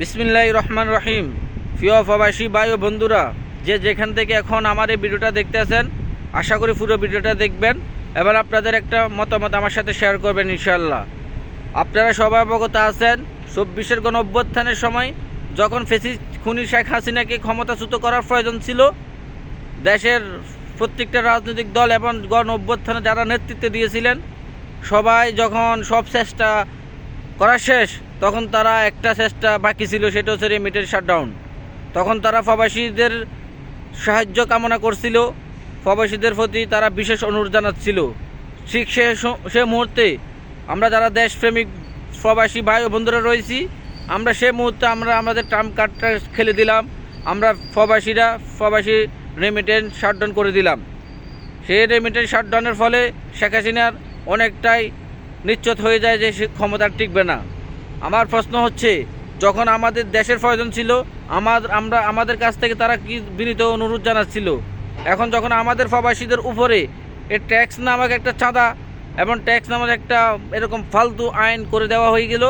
বিসমিল্লাহ রহমান রহিম। প্রিয় প্রবাসী ভাই ও বন্ধুরা, যে যেখান থেকে এখন আমার এই ভিডিওটা দেখতে আছেন, আশা করি পুরো ভিডিওটা দেখবেন। এবার আপনাদের একটা মতামত আমার সাথে শেয়ার করবেন ইনশাল্লাহ আপনারা সবাই অবগত আছেন, চব্বিশের গণ অভ্যুত্থানের সময় যখন ফেসি খুনি শেখ হাসিনাকে ক্ষমতাচ্যুত করার প্রয়োজন ছিল, দেশের প্রত্যেকটা রাজনৈতিক দল এবং গণ অভ্যুত্থানে যারা নেতৃত্ব দিয়েছিলেন, সবাই যখন সব চেষ্টা করা শেষ তখন তারা একটা চেষ্টা বাকি ছিল, সেটা হচ্ছে রেমিটেড শাটডাউন তখন তারা প্রবাসীদের সাহায্য কামনা করছিল প্রবাসীদের প্রতি তারা বিশেষ অনুরোধ জানাচ্ছিল। ঠিক সে সে মুহূর্তে আমরা যারা দেশপ্রেমিক প্রবাসী ভাই ও বন্ধুরা রয়েছি, আমরা সে মুহূর্তে আমরা, আমাদের ট্রাম্প কার্ডটা খেলে দিলাম। আমরা প্রবাসীরা প্রবাসী রেমিটেন্স শাটডাউন করে দিলাম। সেই রেমিটেন্স শাটডাউনের ফলে শেখ হাসিনার অনেকটাই নিশ্চিত হয়ে যায় যে সে ক্ষমতা টিকবে না। আমার প্রশ্ন হচ্ছে, যখন আমাদের দেশের প্রয়োজন ছিল, আমার, আমরা, আমাদের কাছ থেকে তারা কি বিনীত অনুরোধ জানাচ্ছিল? এখন যখন আমাদের প্রবাসীদের উপরে এই ট্যাক্স নামক একটা চাঁদা এবং ট্যাক্স নামক একটা এরকম ফালতু আইন করে দেওয়া হয়ে গেল,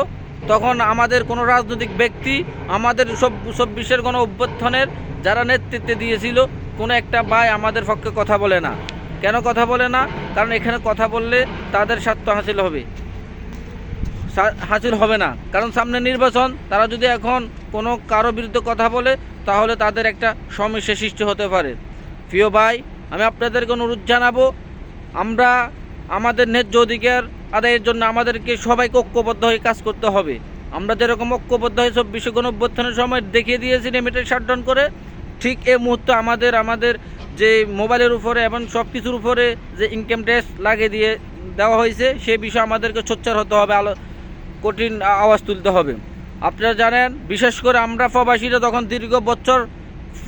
তখন আমাদের কোনো রাজনৈতিক ব্যক্তি, আমাদের সব চব্বিশের কোনো অভ্যর্থনের যারা নেতৃত্বে দিয়েছিল, কোনো একটা ভাই আমাদের পক্ষে কথা বলে না। কেন কথা বলে না? কারণ এখানে কথা বললে তাদের স্বার্থ হাসিল হবে। হাসিল হবে না। কারণ সামনে নির্বাচন, তারা যদি এখন কোনো কারও বিরুদ্ধে কথা বলে, তাহলে তাদের একটা সমস্যা সৃষ্টি হতে পারে। প্রিয় ভাই, আমি আপনাদেরকে অনুরোধ জানাব, আমরা আমাদের ন্যায্য অধিকার আদায়ের জন্য আমাদেরকে সবাইকে ঐক্যবদ্ধ হয়ে কাজ করতে হবে। আমরা যেরকম ঐক্যবদ্ধ হয়ে সব বিশ্ব গণঅভ্যুত্থানের সময় দেখিয়ে দিয়েছি লিমিটেড শাটডাউন করে, ঠিক এই মুহূর্তে আমাদের আমাদের যে মোবাইলের উপরে এবং সব কিছুর উপরে যে ইনকাম ট্যাক্স লাগিয়ে দিয়ে দেওয়া হয়েছে, সে বিষয়ে আমাদেরকে সোচ্চার হতে হবে, আলো কঠিন আওয়াজ তুলতে হবে। আপনারা জানেন, বিশেষ করে আমরা প্রবাসীরা তখন দীর্ঘ বছর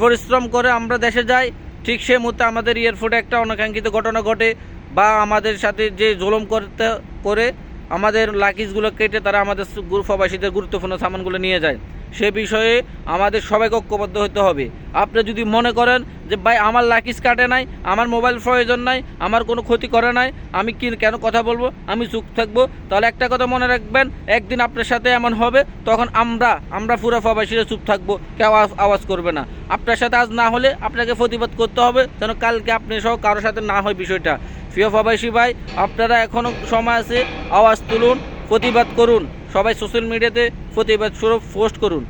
পরিশ্রম করে আমরা দেশে যাই, ঠিক সেই মুহূর্তে আমাদের এয়ারপোর্টে একটা অনাকাঙ্ক্ষিত ঘটনা ঘটে বা আমাদের সাথে যে জুলম করতে, করে আমাদের লাকিজগুলো কেটে তারা আমাদের প্রবাসীদের গুরুত্বপূর্ণ সামানগুলো নিয়ে যায়। সে বিষয়ে আমাদের সবাইকে ঐক্যবদ্ধ হতে হবে। আপনি যদি মনে করেন যে, ভাই, আমার লাকিজ কাটে নাই, আমার মোবাইল প্রয়োজন নাই, আমার কোনো ক্ষতি করে নাই, আমি কি কেন কথা বলব, আমি চুপ থাকব? তাহলে একটা কথা মনে রাখবেন, একদিন আপনার সাথে এমন হবে, তখন আমরা আমরা পুরো প্রবাসীরা চুপ থাকব, কেউ আওয়াজ- আওয়াজ করবে না। আপনার সাথে আজ না হলে আপনাকে প্রতিবাদ করতে হবে, যেন কালকে আপনি সহ কারোর সাথে না হয় বিষয়টা। প্রিয় প্রবাসী ভাই, আপনারা এখনও সময় আছে, আওয়াজ তুলুন প্রতিবাদ করুন। সবাই সোশ্যাল মিডিয়াতে প্রতিবাদ স্বরূপ পোস্ট করুন।